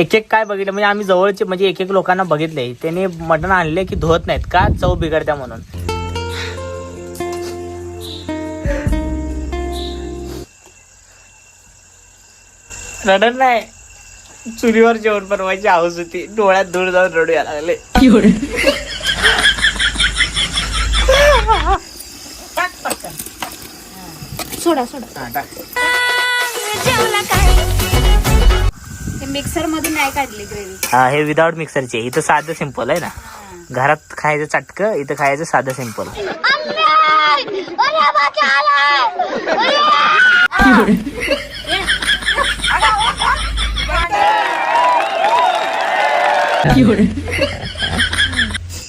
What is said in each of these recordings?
एक एक काय बघितलं? म्हणजे आम्ही जवळचे म्हणजे एक एक लोकांना बघितले. त्यांनी मटण आणले की धुवत नाहीत का? चव बिघडत्या म्हणून. रडत नाही. चुलीवर जेवण बनवायची हाऊस होती. डोळ्यात धूळ जाऊन रडू यायला लागले. सोडा सोडा. टाक. मिक्सरमध्ये नाही काढली ग्रेव्ही. हा हे विदाउट मिक्सरचे इथं साधं सिंपल आहे ना. घरात खायचं चटक इथं खायचं साधं सिंपल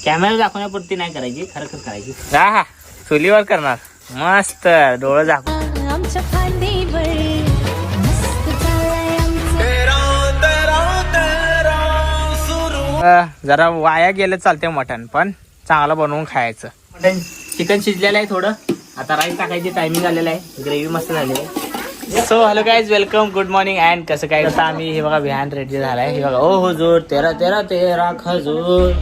कॅमेरा दाखवण्यापुरती नाही करायची खरखर करायची. हा हा. चुलीवर करणार. मस्त. डोळं दाखव जरा वाया गेलं चालते मटण पण चांगलं बनवून खायचं. मटण चिकन शिजलेलं आहे थोडं. आता राईस टाकायची टायमिंग आलेलं आहे. ग्रेव्ही मस्त झालेली आहे. So hello guys welcome good morning and कसं काय? आता आम्ही हे बघा बिहान रेडी झालाय. हे बघा ओ हजूर तेरा तेरा तेरा खजूर.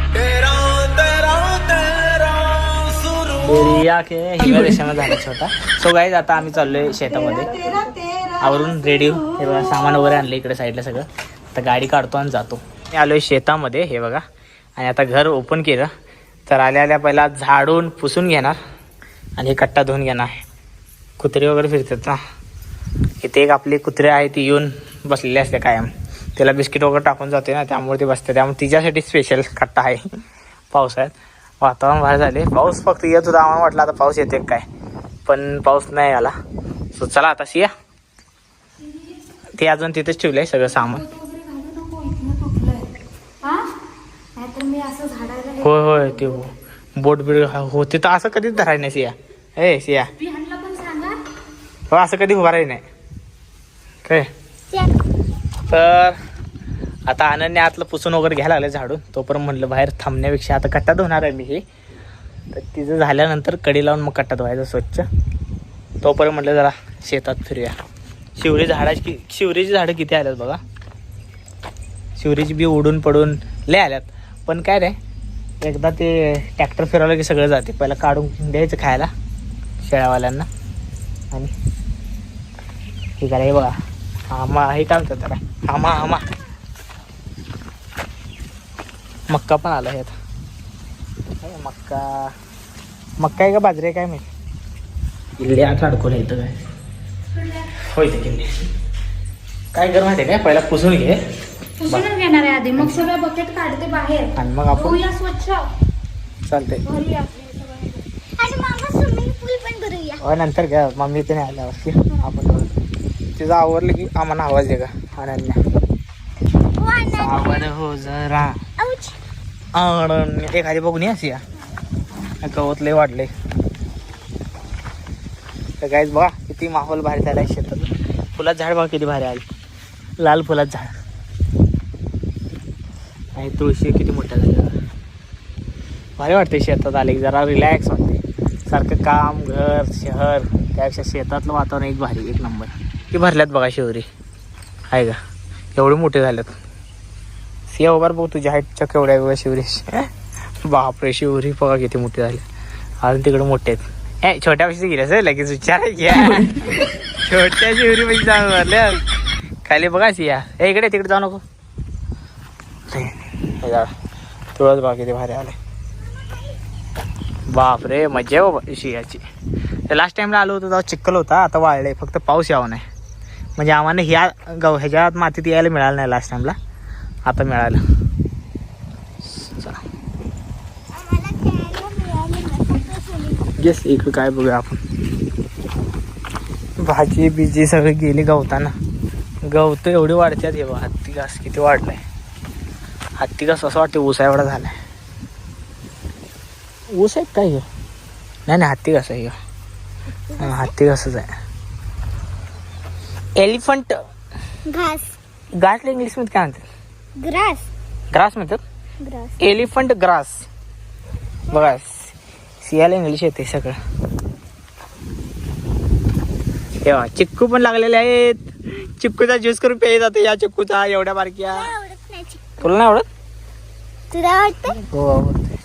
तेरिया के हिरव्या झालं झाला छोटा. सो गाईज आता आम्ही चाललोय शेतामध्ये. आवरून रेडी हे बघा सामान वगैरे आणलं इकडे साईडला सगळं. आता गाडी काढतो आणि जातो. मी आहे शेतामध्ये हे बघा. आणि आता घर ओपन केलं. तर आल्या आल्या पहिला झाडून पुसून घेणार आणि हे कट्टा धुवून घेणार. कुत्रे वगैरे फिरतात ना. इथे एक आपली कुत्रे आहे ती येऊन बसलेली असते कायम. त्याला बिस्किट वगैरे टाकून जाते ना त्यामुळे ती बसते. त्यामुळे तिच्यासाठी स्पेशल कट्टा आहे. पावसाळ्यात. वातावरण बाहेर झाले पाऊस फक्त येत होता आम्हाला वाटलं आता पाऊस येते काय. पण पाऊस नाही आला. सो चला आता सिया ते अजून तिथेच ठेवलंय सगळं सामान. मी असं झाडायला होय होय ते हो. बोट बीट हो तिथं असं कधीच धरायला नाही सिया. ए सिया. बिहानला पण सांगा. हो असं कधी उभा राही नाही. काय? तर आता अनन्या आतलं पुसून वगैरे घ्यायला लागलं झाडून. तोपर्यंत म्हणलं बाहेर थांबण्यापेक्षा आता कट्टा धुणार आहे मी हे. तर तिचं झाल्यानंतर कडी लावून मग कट्टा धुवायचा स्वच्छ. तोपर्यंत म्हटलं जरा शेतात फिरूया. शिवरी झाडाची कि शिवरीची झाडं किती आल्यात बघा. शिवरीची बी उडून पडून लय आल्यात. पण काय रे एकदा ते ट्रॅक्टर फिरवलं की सगळं जाते. पहिला काढून द्यायचं खायला शेळ्यावाल्यांना. आणि हे करा हे बघा. आमा हे काय म्हणतात त्याला? आमा हामा. मक्का पण आला हे आता. मक्का. मक्का आहे का बाजरी आहे काय मी इल्ले आता अडकून येतं काय? होय ते किल्ले. काय कर माहिती काय? पहिला पुसून घे. पुसूनच घेणार आहे आधी. मग सगळं बकेट काढते बाहेर. आणि मग आपण धुऊया स्वच्छ. चालतंय. भरूया आपले सगळं. आणि मामा स्विमिंग पूल पण करूया हो नंतर घ्या. मम्मी ते नाही आल्यावर की आपण तिचं आवरलं की आम्हाला आवाज दे का? अनन्या. हो जरा. औच. अनन्या. एखादी बघून या सिया गवत लय वाढले तर काहीच बघा किती माहोल भारी झालाय शेतात. फुलात झाड बघा किती भारी आली. लाल फुलात झाड. आणि तुळशी किती मोठ्या झाल्या. भारी वाटते शेतात आले की जरा रिलॅक्स वाटते सारखं काम घर शहर त्यापेक्षा शेतातलं वातावरण एक भारी एक नंबर की भरल्यात बघा शिवरी. आहे का एवढे मोठे झाल्यात. सिया उभार बघ तुझ्या हाईटच्या केवढ्या बघा शिवरी. बापरे शिवरी बघा किती मोठी झाले. अजून तिकडे मोठे आहेत. ए छोट्या पैसे गेले असेल लगेच विचार. घ्या छोट्या शिवरी पैसे जाऊन भरल्या खाली बघा सिया ए इकडे तिकडे जाऊ नको. हे जा तुळस बाग किती भारी आले. बापरे मजा आहे बाबा शियाची लास्ट टाइमला आलो होतो तेव्हा चिखल होता आता वाळले फक्त पाऊस यावा नाही. म्हणजे आम्हाला ह्या गव ह्याच्या मातीत यायला मिळालं नाही लास्ट टाइमला आता मिळालं. गेस आम्हाला येस काय बघूया आपण. भाजी बिजी सगळी गेली गवताना. गवत एवढी वाढतात हे बघा हत्ती घास किती वाढलंय. हत्ती घास असं वाटते ऊसा एवढा झालाय. ऊस आहे काय हे? नाही नाही हत्ती घास आहे. हा, हत्ती घासच आहे. एलिफंट. घास. घासला इंग्लिशमध्ये काय म्हणतात? ग्रास. ग्रास म्हणतात? Elephant grass. बघा सियाला इंग्लिश येते सगळं. तेव्हा चिक्कू पण लागलेले आहेत. चिक्कूचा ज्यूस करून प्यायला जातो या चिक्कूचा एवढ्या बारक्या. तुला नाही आवडत? तुला आवडतं? हो आवडते.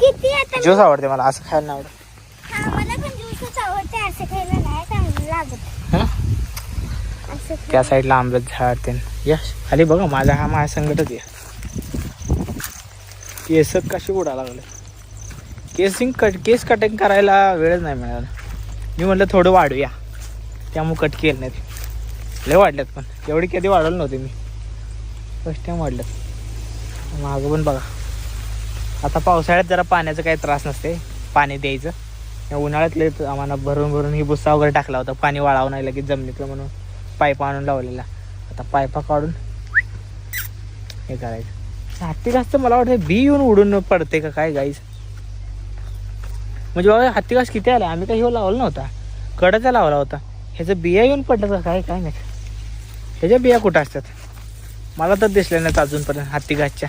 किती आता ज्यूस आवडते मला असं खायला नाही आवडत. हा मला पण ज्यूसच आवडते असं खायला नाही चांगलं लागत. हं? असं त्या साईडला आंब्यात झाड ते. यश खाली बघा माझा हा माझ्या संकटच आहे. केस कशी उडा लागले? केसिंग कट केस कटिंग करायला वेळच नाही मिळाला. मी म्हटलं थोडं वाढूया. त्यामुळे कट केलं नाही लय वाढल्यात पण. एवढी कधी वाढवलं नव्हते मी. फर्स्ट टाइम वाढलं मागं पण बघा. आता पावसाळ्यात जरा पाण्याचा काही त्रास नसते. पाणी द्यायचं. या उन्हाळ्यात आम्हाला भरून भरून ही भुस्सा वगैरे टाकला होता. पाणी वाळावं नाही लगेच जमिनीतलं म्हणून पाईपा आणून लावलेला. आता पायपा काढून हे करायचं. हत्ती घास तर मला वाटतं बी येऊन उडून पडते का काय गाईस म्हणजे बाबा हत्ती घास किती आला? आम्ही काही हो लावला नव्हता. कडचा लावला होता. ह्याचं बिया येऊन पडलं का काय? काय नाही ह्याच्या बिया कुठं असतात? मला तर दिसल्या नाहीत अजूनपर्यंत हत्ती घासच्या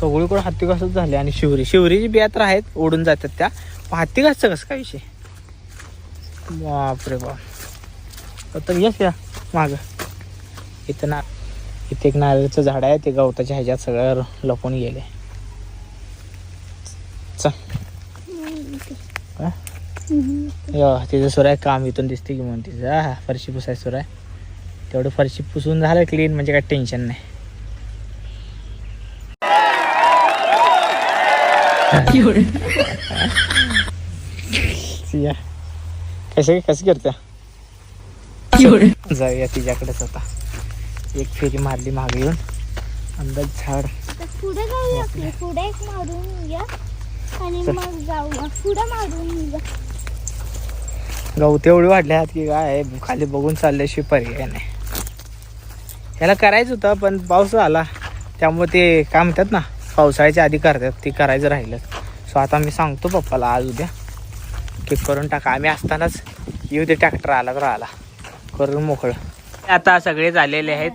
सगळीकडे हत्ती घासच झाले आणि शिवरी. शिवरीची बिया तर आहेत उडून जातात त्या. पण हत्ती घासचं कसं काय विषय? बापरे बाप. तर येस या माग. इथं ना इथे एक नारळाचं झाड आहे ते गवताच्या ह्याच्यात सगळं लपून गेले. चल. तिचं सुर आहे काम इथून दिसते की म्हणून तिचं. हा फरशी पुसाय सुर आहे तेवढं फरशी पुसून झालं क्लीन म्हणजे काय टेन्शन नाही. सिया कसे कसे करत्या जाऊया तिच्याकडेच आता. एक फेरी मारली मागे येऊन. अंदाज झाड. पुढे जाऊया पुढे एक मारून येऊया आणि चल. मग जाऊया. पुढे मारून येऊया गवते एवढे वाढले आहेत की काय खाली बघून चालल्याशिवाय पर्याय नाही. ह्याला करायचं होतं पण पाऊस आला. त्यामुळे ते काय म्हणतात ना पावसाळ्याच्या आधी करतात ते करायचं राहिलं. सो आता मी सांगतो पप्पाला आज उद्या. की करून टाका. आम्ही असतानाच येऊ दे ट्रॅक्टर आला तर आला. करून मोकळं. आता सगळे झालेले आहेत.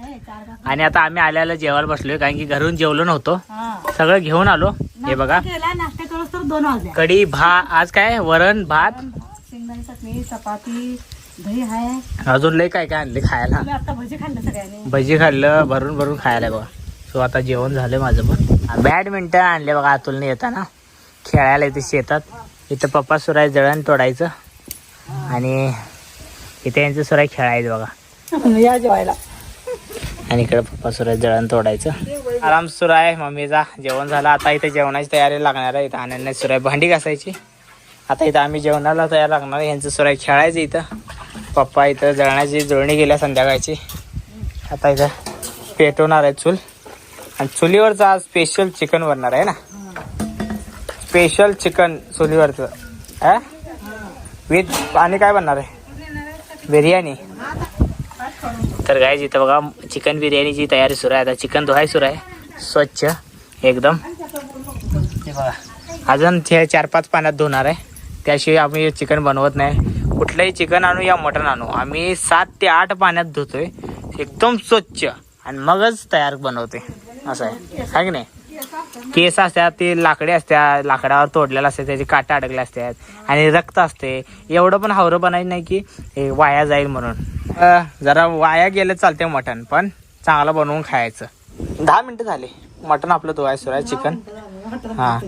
आणि आता आम्ही आल्याला जेवायला बसलोय कारण की घरून जेवलो नव्हतो. सगळं घेऊन आलो. हे बघा. कढी भा आज काय? वरण भात? चटणी चपाती दही आहे. अजून लय काय काय आणले खायला? आता भजी खाल्लं सगळ्यांनी? भजी खाल्लं भरून भरून खायला बघा. सो आता जेवण झालं माझं पण. बॅडमिंटन आणले बघा अतुलने येताना. खेळायला इथे शेतात. इथं पप्पा सुराय जळण तोडायचं. आणि इथे यांचं सुराय खेळायचं बघा. या जेवायला. आणि इकडे पप्पा सुराय जळण तोडायचं. आराम सुराय मम्मीचा. जेवण झालं. आता इथे जेवणाची तयारी लागणार आहे. इथं अनन्या सुराय भांडी घासायची. आता इथं आम्ही जेवणाला तयार लागणार आहे. यांचं सुराय खेळायचं इथं. पप्पा इथं जळण्याची जुळणी गेल्या संध्याकाळची. आता इथं पेटवणार आहे चूल. आणि चुलीवरचं आज स्पेशल चिकन बनणार आहे ना? स्पेशल चिकन चुलीवरचं. हा? विथ आणि काय बनणार आहे? बिर्याणी. तर काय जिथं बघा चिकन बिर्याणीची तयारी सुरू आहे. आता चिकन धुवाय सुरू आहे. स्वच्छ एकदम. हे बघा. अजून ते चार पाच पाण्यात धुणार आहे. त्याशिवाय आम्ही चिकन बनवत नाही. कुठलंही चिकन आणू या मटण आणू. आम्ही सात ते आठ पाण्यात धुतोय. एकदम स्वच्छ. आणि मगच तयार बनवते असं आहे. आहे की नाही? केस असतात ते लाकडे असतात. लाकडावर तोडलेलं असते त्याचे काटे अडकले असतात. आणि रक्त असते. एवढं पण हावरं बनायचं नाही की हे वाया जाईल म्हणून. जरा वाया गेलं चालते मटण पण चांगलं बनवून खायचं. दहा मिनटं झाले. मटण आपलं धुवायचं सुरू आहे. चिकन. हां.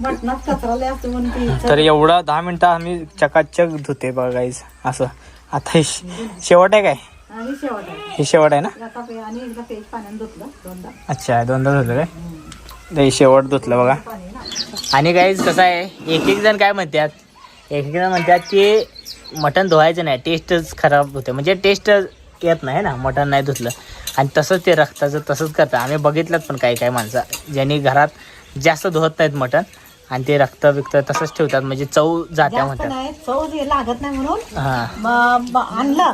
मटणात कचरा लय असतो म्हणून ती तर एवढं दहा मिनटं आम्ही चकाचक धुते बघायच असं. आता हे शे- शेवट आहे काय? आणि शेवट आहे. हे शेवट आहे ना? आता पे- आणि एकदा पेज पाण्याने धुतलं दोनदा. अच्छा दोनदा धुतलं काय? ते शेवट धुतलं बघा. पाणी ना आणि काही कसं आहे? एक एक जण काय म्हणतात? एक एक जण म्हणतात की मटण धुवायचं नाही टेस्टच खराब होते. म्हणजे टेस्ट येत नाही ना मटण नाही धुतलं. आणि तसंच ते रक्ताचं तसंच करतात. आम्ही बघितलं पण काही काही माणसं. ज्यांनी घरात जास्त धुवत नाहीत मटण. आणि ते रक्त बिक्त तसंच ठेवतात म्हणजे चव जात्या जास्त म्हणतात. नाही चव जे लागत नाही म्हणून हां. म- म- आणलं.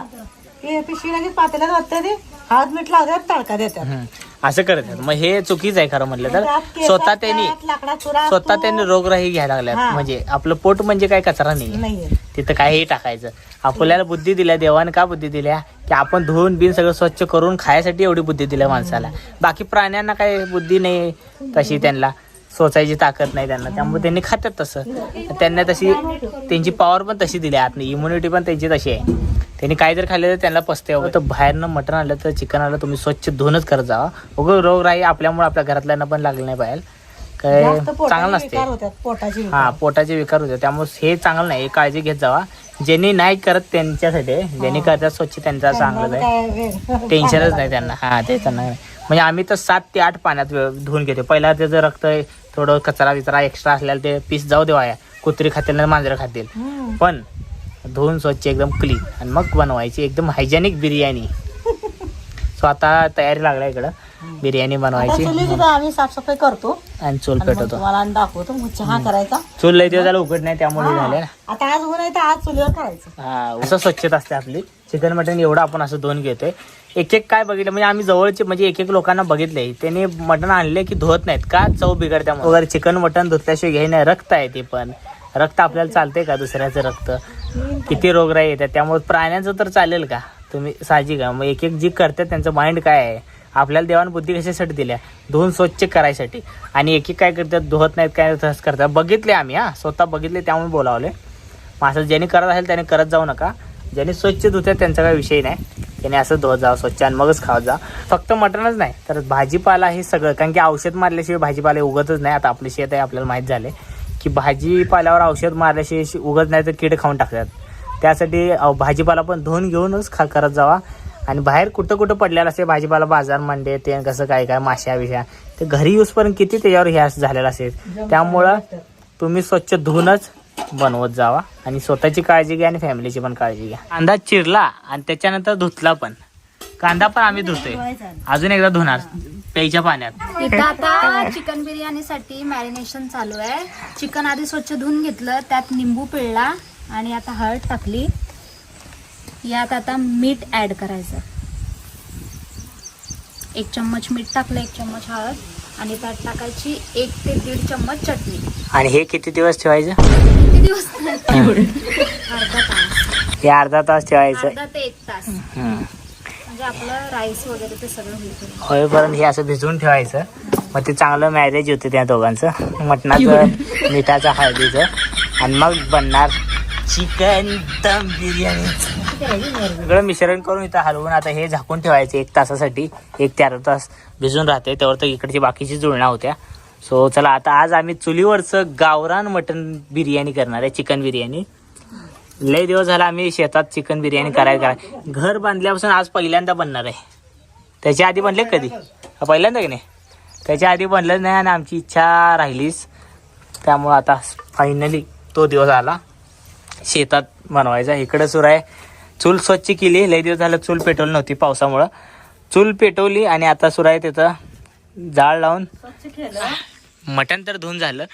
की पिशवी लगेच पातेल्यात वाटतं ते. हळद मीठ लावतात तडका देतात. हम्म. असं करतात मग हे चुकीच आहे खरं म्हटलं तर. स्वतः त्यांनी त्यात लाकडा चुरा स्वतः असतो. त्यांनी रोगराई घ्यायला लागल्यात. हा. म्हणजे आपलं पोट म्हणजे काय कचरा नाही नाहीये. तिथं काहीही टाकायचं. आपल्याला बुद्धी दिल्या देवाने का बुद्धी दिल्या? की आपण धुवून बिन सगळं स्वच्छ करून खायसाठी एवढी बुद्धी दिल्या माणसाला. बाकी प्राण्यांना काही बुद्धी नाही तशी त्यांना. सोचायची ताकद नाही त्यांना. त्यामुळे त्यांनी खातात तसं. त्यांना तशी त्यांची पॉवर पण तशी दिली आत इम्युनिटी पण त्यांची तशी आहे. त्यांनी काय जर खाल्लं तर त्यांना पसते. तर बाहेरनं मटण आलं तर चिकन आलं तुम्ही स्वच्छ धुवूनच करत जावा उगं रोगराई आपल्यामुळे आपल्या घरातल्यांना पण लागलं नाही पाहिजे काय चांगलं नसते. हा पोटाचे विकार होते त्यामुळे हे चांगलं नाही. हे काळजी घेत जावा. ज्यांनी नाही करत त्यांच्यासाठी आहे. ज्यांनी करतात स्वच्छ त्यांचा चांगलं आहे. टेन्शनच नाही त्यांना. हा ते त्यांना नाही. म्हणजे आम्ही तर सात ते आठ पाण्यात धुवून घेतो. पहिला त्याचं रक्त थोडं कचरा विचरा एक्स्ट्रा असलेला ते पीस जाऊ देवा कुत्री खातील नाही मांजरं खातील. हम्म. पण धुवून स्वच्छ एकदम क्लीन आणि मग बनवायची एकदम हायजेनिक बिर्याणी. सो आता तयारी लागल्या इकडं. बिर्याणी बनवायची. चुलीची आम्ही साफसफाई करतो. आणि चूल पेटवतो. आणि दाखवतो मग चहा करायचा. चूल लई दिवस झालं उघड नाही त्यामुळे. झाले ना. आता आज तर आज चुलीवर करायचं. हा असं स्वच्छता असते आपली. चिकन मटन एवढं आपण असं धुवून घेतोय. एक एक काय बघितलं? म्हणजे आम्ही जवळचे म्हणजे एक एक लोकांना बघितले त्यांनी मटण आणले की धुवत नाहीत. का? चव बिघडत्या वगैरे चिकन मटन धुतल्याशिवाय घ्याय नाही. रक्त आहे ते पण. रक्त आपल्याला चालतंय का दुसऱ्याचं रक्त? किती रोगराई येतात. त्यामुळे प्राण्यांचं तर चालेल का? तुम्ही साहजिक मग एक एक जी करतात त्यांचं माइंड काय आहे? आपल्याला देवान बुद्धी कशासाठी दिल्या? धुवून स्वच्छ करायसाठी. आणि एक एक काय करतात? धुवत नाहीत काय तसंच करतात. बघितले आम्ही हां. स्वतः बघितले त्यामुळे बोलावले. मग असं ज्यांनी करत असेल त्याने करत जाऊ नका. ज्यांनी स्वच्छ धुतात त्यांचा काही विषय नाही. त्याने असं धुवत जावं स्वच्छ आणि मगच खावत जा फक्त मटणच नाही तर भाजीपाला हे सगळं. कारण की औषध मारल्याशिवाय भाजीपाला उगतच नाही. आता आपले शेत आहे आपल्याला माहीत झाले की भाजीपाल्यावर औषध मारल्याशिवाय उगत नाही तर कीड खाऊन टाकतात. त्यासाठी भाजीपाला पण धुवून घेऊनच खा करत जावा. आणि बाहेर कुठं कुठं पडलेलं असते भाजीपाला बाजार मंडे ते कसं काय काय माश्या बिश्या ते घरी येऊसपर्यंत किती त्याच्यावर हे असं झालेलं असेल. त्यामुळं तुम्ही स्वच्छ धुवूनच बनवत जावा आणि स्वतःची काळजी घ्या आणि फॅमिलीची पण काळजी घ्या. कांदा चिरला आणि त्याच्यानंतर धुतला पण. कांदा पण आम्ही धुतोय. अजून एकदा धुणार. प्यायच्या पाण्यात. इथं आता चिकन बिर्याणीसाठी मॅरिनेशन चालू आहे. चिकन आधी स्वच्छ धुवून घेतलं त्यात निंबू पिळला आणि आता हळद टाकली. यात आता मीठ ऍड करायचं. एक चम्मच मीठ टाकलं एक चम्मच हळद आणि त्यात टाकायची एक ते दीड चम्मच चटणी. आणि हे किती दिवस ठेवायचं? किती दिवस अर्धा तास. हे अर्धा तास ठेवायचं. अर्धा ते एक तास. हम्म. म्हणजे आपलं राईस वगैरे ते सगळं होईल. होईपर्यंत हे असं भिजवून ठेवायचं. मग ते चांगलं मॅरेज होते त्या दोघांचं. मटणाचं मिठाचं हळदीचं. आणि मग बनणार चिकन दम बिर्याणी. सगळं मिश्रण करून इथं हलवून आता हे झाकून ठेवायचं एक तासासाठी. एक ते अर्धा तास भिजून राहते. त्यावर तर इकडची बाकीची जुळणा होत्या. सो चला आता आज आम्ही चुलीवरचं गावरान मटन बिर्याणी करणार आहे चिकन बिर्याणी. लय दिवस झाला आम्ही शेतात चिकन बिर्याणी करायला करा घर बांधल्यापासून आज पहिल्यांदा बनणार आहे. त्याच्या आधी बनले कधी? पहिल्यांदा की नाही? त्याच्या आधी बनलं नाही आणि आमची इच्छा राहिलीच. त्यामुळं आता फायनली तो दिवस आला. शेतात बनवायचा. इकडं सुरू आहे. चूल स्वच्छ केली. लय दिवस झालं चूल पेटवली नव्हती पावसामुळं. चूल पेटवली आणि आता सुरू आहे त्याचं जाळ लावून. मटण तर धुवून झालं.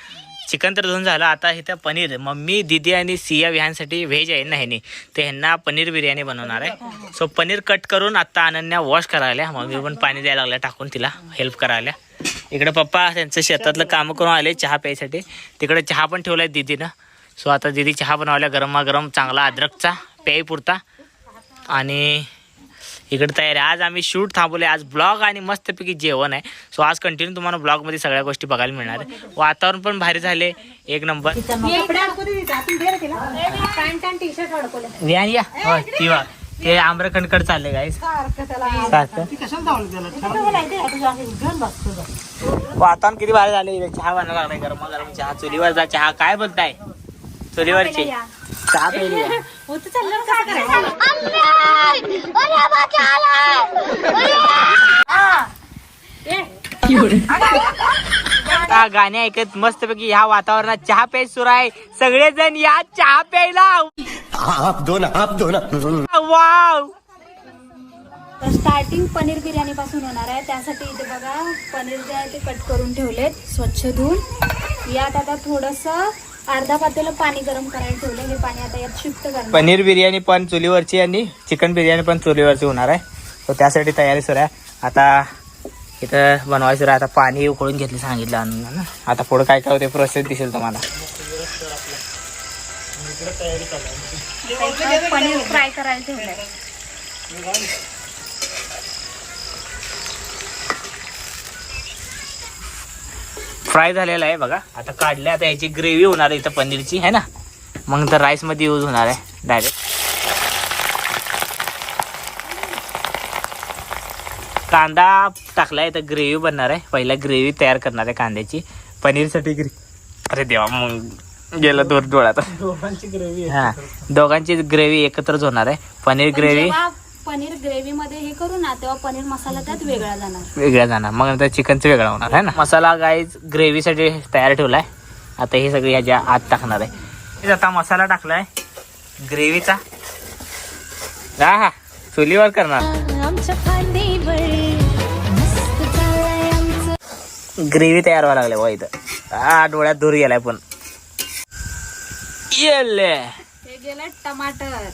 चिकन तर धुवून झालं. आता इथं पनीर. मम्मी दिदी आणि सिया ह्यांसाठी व्हेज आहे ना ह्यानी. ते ह्यांना पनीर बिर्याणी बनवणार आहे. सो पनीर कट करून आता अनन्या वॉश करायला मम्मी पण पाणी द्यायला लागल्या टाकून तिला. हेल्प करायला इकडे पप्पा त्यांचं शेतातलं कामं करून आले चहा प्यायसाठी. तिकडे चहा पण ठेवलाय दिदीनं. सो आता दिदी चहा बनवल्या गरमागरम चांगला अद्रकचा प्याय पुरता आणि इकडे तयार आहे. आज आम्ही शूट थांबवले आज ब्लॉग आणि मस्तपैकी जेवण आहे. सो आज कंटिन्यू तुम्हाला ब्लॉगमध्ये सगळ्या गोष्टी बघायला मिळणार आहे. वातावरण पण भारी झाले एक नंबर. या. होय, ती वा ते चालले वातावरण किती भारी झाले चहा बनायला लागलाय. गरम गरम चहा. चुलीवरचा चहा. काय बोलताय? चुलीवरची चहा पहिली या. होतं चाललं कसं करायचं? आता गाणे. ऐकत मस्तपैकी ह्या वातावरणात चहा प्यायच सुरू आहे. सगळेजण या चहा प्यायला. आप दो ना आप दो ना वाव. तर स्टार्टिंग पनीर बिर्याणी पासून होणार आहे. त्यासाठी इथे बघा पनीर जे आहे ते कट करून ठेवलेत. स्वच्छ धुवून यात आता थोडस अर्धा पातेलं पाणी गरम करायला ठेवलं हे पाणी आता यात शिफ्ट करणार. पनीर बिर्याणी पण चुलीवरची आणि चिकन बिर्याणी पण चुलीवरची होणार आहे. तर त्यासाठी तयारी सुरू आहे. आता इथं बनवायचं सुरू आहे. आता पाणी उकळून घेतलं सांगितलं आणून ना. आता पुढं काय काय होते प्रोसेस दिसेल तुम्हाला. पनीर फ्राय करायला ठेवलंय. फ्राय झालेला आहे बघा. आता काढलं आता याची ग्रेव्ही होणार आहे इथं पनीरची है ना? मग तर राईसमध्ये यूज होणार आहे डायरेक्ट कांदा टाकला तर ग्रेव्ही बनणार आहे. पहिला ग्रेव्ही तयार करणार आहे कांद्याची. पनीरसाठी ग्रेव्ही अरे देवा मग गेलं दोर डोळ्यात. दोघांची ग्रेव्ही हा दोघांची ग्रेव्ही एकत्रच होणार आहे. पनीर ग्रेव्ही पनीर ग्रेव्ही मध्ये हे करू ना तेव्हा पनीर मसाला त्यात वेगळा जाणार. वेगळा जाणार. मग नंतर चिकनचं वेगळा होणार आहे ना? मसाला गाईज ग्रेव्हीसाठी तयार ठेवलाय. आता हे सगळी ह्याच्या आत टाकणार आहे. आता मसाला टाकलाय ग्रेव्हीचा हा हा. चुलीवर करणार. आमच्या खांदेवर मस्त चाललंय आमचं ग्रेव्ही तयार व्हायला लागले वा इथं. हा डोळ्यात दूर गेलाय पण. येले हे गेलं टमाटर.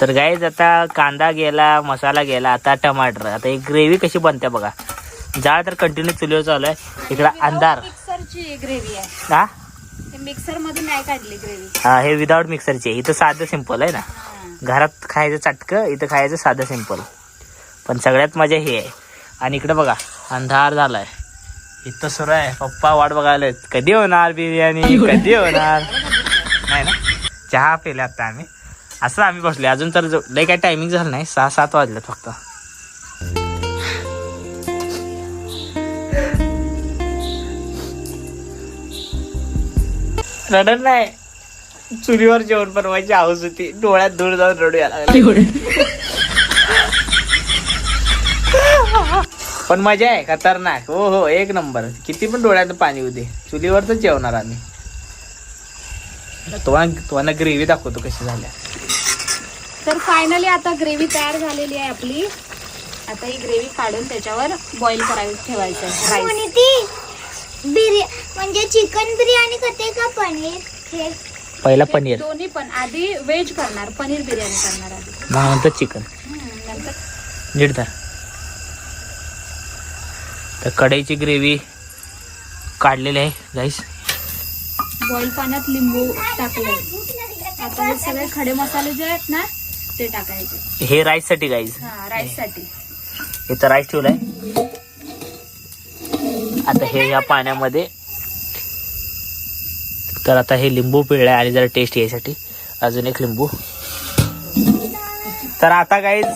तर गाईज आता कांदा गेला मसाला गेला आता टमाटर. आता ही ग्रेव्ही कशी बनते बघा. जाळ तर कंटिन्यू चुलीवर चालू आहे. इकडं अंधार. मिक्सरची ग्रेव्ही आहे. हा? हे मिक्सर मधून नाही काढली ग्रेव्ही हा हे विदाऊट मिक्सरचे इथं साधं सिंपल आहे ना. घरात खायचं चटकं इथं खायचं साधं सिंपल पण सगळ्यात मजा हे आहे. आणि इकडे बघा अंधार झालाय. इथं सुरू आहे. पप्पा वाट बघायला कधी होणार बिर्याणी? कधी होणार? नाही ना? चहा पिले आता आम्ही. असं आम्ही बसले अजून तर लय काय टायमिंग झालं नाही. सहा सात वाजले फक्त. रडत नाही. चुलीवर जेवण बनवायची हाऊस होती. डोळ्यात धूळ जाऊन रडू यायला. पण मजा आहे. खतरनाक. हो हो एक नंबर. किती पण डोळ्यात पाणी होते चुलीवरच जेवणार आम्ही. तुम्हाला तुम्हाला ग्रेव्ही दाखवतो कशी झाल्या. तर फायनली आता ग्रेव्ही तयार झालेली आहे आपली. आता ही ग्रेव्ही काढून त्याच्यावर बॉईल करायला ठेवायचं आहे आणि ती बिर्या म्हणजे चिकन बिर्याणी करते का पनीर? हे. पहिला पनीर. दोन्ही पण. आधी व्हेज करणार पनीर बिर्याणी करणार आधी. मग नंतर चिकन हम्म, नंतर. नीट धर. तर कढईची ग्रेव्ही काढलेली आहे गाईस बॉईल पाण्यात लिंबू टाकले आता हे सगळे खडे मसाले जे आहेत ना ते टाकायचे. हे राईससाठी गाईज हा राईससाठी इथं राईस ठेवलाय. आता हे या पाण्यामध्ये. तर आता हे लिंबू पिळलंय आणि जरा टेस्ट यायसाठी अजून एक लिंबू. तर आता गाईज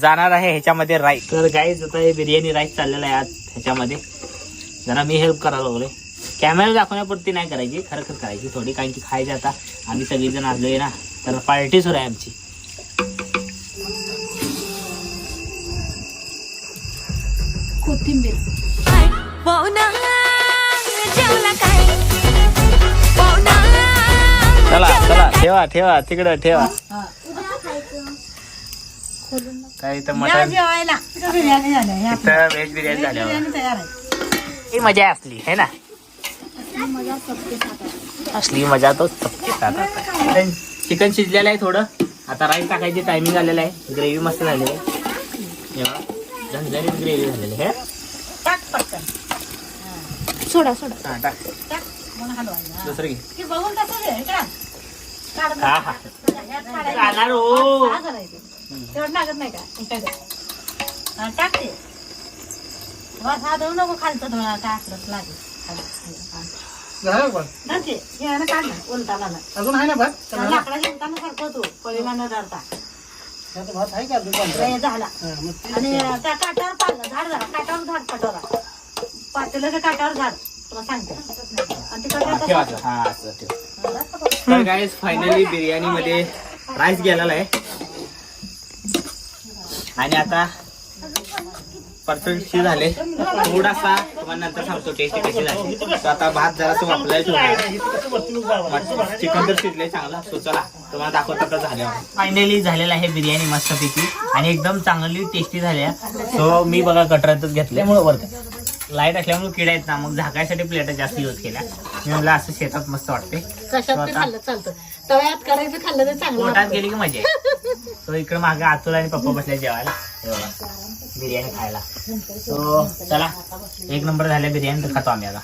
जाणार आहे ह्याच्यामध्ये राईस. तर गाईज आता हे बिर्याणी राईस चाललेला आहे आज ह्याच्यामध्ये. जरा मी हेल्प करायला लागलोय. कॅमेरा दाखवण्यापुरती नाही करायची खरं खरं करायची थोडी कारण की खायची आता. आम्ही सगळेजण आलोय ना तर पार्टी सुरू आहे आमची. कोथिंबीर. चला चला ठेवा ठेवा तिकडं ठेवा. काय इथं जेवायला. इथं बिर्याणी व्हेज झाल्यावर. बिर्याणी तयार आहे. ही मजा असली है ना? असली मजा तो सबके साथ आता है. चिकन शिजलेलं आहे थोडं. आता राईस टाकायची टायमिंग आलेलं आहे. ग्रेव्ही मस्त झालेली आहे. हे बघा, झणझणीत ग्रेव्ही झालेली आहे. टाक पटकन. सोडा सोडा. हा टाक. दुसरं घे. हा नको खालचं थोडा टाकलंच लागेल. हा. हे आहे ना काढ ना, उलटा मला. अजून आहे ना भात? त्या लाकडाच्या उलटानं सारखं तू पळीला न धरता त्याचा भात आहे का अजून पंधरा झाला. मग ते- आणि त्या काटावर पाडलं झाड झाला काटावर झाड पातेल्याच्या काटावर झाड तुला सांगते. आणि ते काटावर ठेवा तसं- हा असं ठेव. तर गाईज फायनली बिर्याणी मध्ये राईस गेलेला आहे. आणि आता परफेक्ट झाले थोडासा तुम्हाला नंतर सांगतो टेस्ट कशी झाली. तर आता भात जरा वापरायला ठेवला चिकन तर शिजले चांगला सो चला तुम्हाला दाखवतो तर झालं फायनली झालेला आहे बिर्याणी मस्तपैकी. आणि एकदम चांगली टेस्टी झाल्या सो मी बघा कटरातच घेतल्यामुळे वरती लाइट असल्यामुळे किडा येत ना मग झाकायसाठी प्लेट जास्त यूज केल्या. मी म्हणलं असं शेतात मस्त वाटते कशात ते खाल्लं? चालतं तव्यात करायचं खाल्लं तर चांगलं पोटात. गेली की मजा सो इकडे मागे आतुल आणि पप्पा बसले जेवायला. हे बघा, बिर्याणी खायला. सो चला एक नंबर झाल्या बिर्याणी तर खातो आम्ही आता.